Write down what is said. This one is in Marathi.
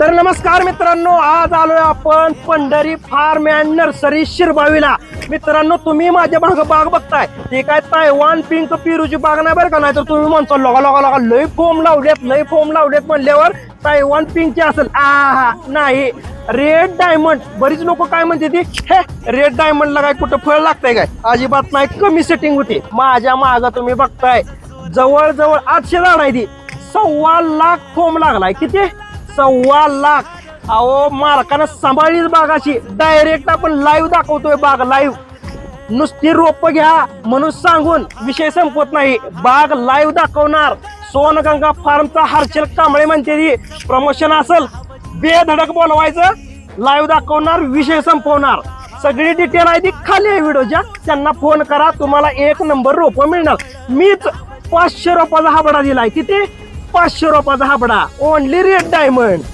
तर नमस्कार मित्रांनो आज आलोय आपण पंढरी फार्म अँड नर्सरी शिरबावीला. मित्रांनो तुम्ही माझ्या भाग बाग बघताय. ते काय तायवान पिंक पिरूची बाग नाही बरं का? नाही तर तुम्ही म्हणता लगा लगा लगा लय फोम लावलेत लय फोम लावलेत म्हणल्यावर तायवान पिंकची असेल. आहा नाही. रेड डायमंड बरीच लोक काय म्हणते ती? हे रेड डायमंडला काय कुठं फळ लागतंय काय? अजिबात नाही. कमी सेटिंग होती. माझ्या माग तुम्ही बघताय. जवळजवळ आठशे झाड आहे ती. सव्वा लाख फोम लागलाय. किती? सव्वा लाख. अहो मालकानं सांभाळलीच बागाची डायरेक्ट आपण लाईव्ह दाखवतोय बाग लाईव्ह नुसती रोप घ्या म्हणून सांगून विषय संपत नाही. बाग लाईव्ह दाखवणार. सोनगंगा फार्मचा हर्षल कांबळे म्हणते प्रमोशन असेल. बेधडक बोलवायचं. लाईव्ह दाखवणार विषय संपवणार. सगळी डिटेल आहे ती खाली आहे व्हिडिओच्या त्यांना फोन करा. तुम्हाला एक नंबर रोप मिळणार. मीच पाचशे रोपाचा हाबडा दिलाय. किती? पाचशे रुपयाचा हाबडा ओनली रेड डायमंड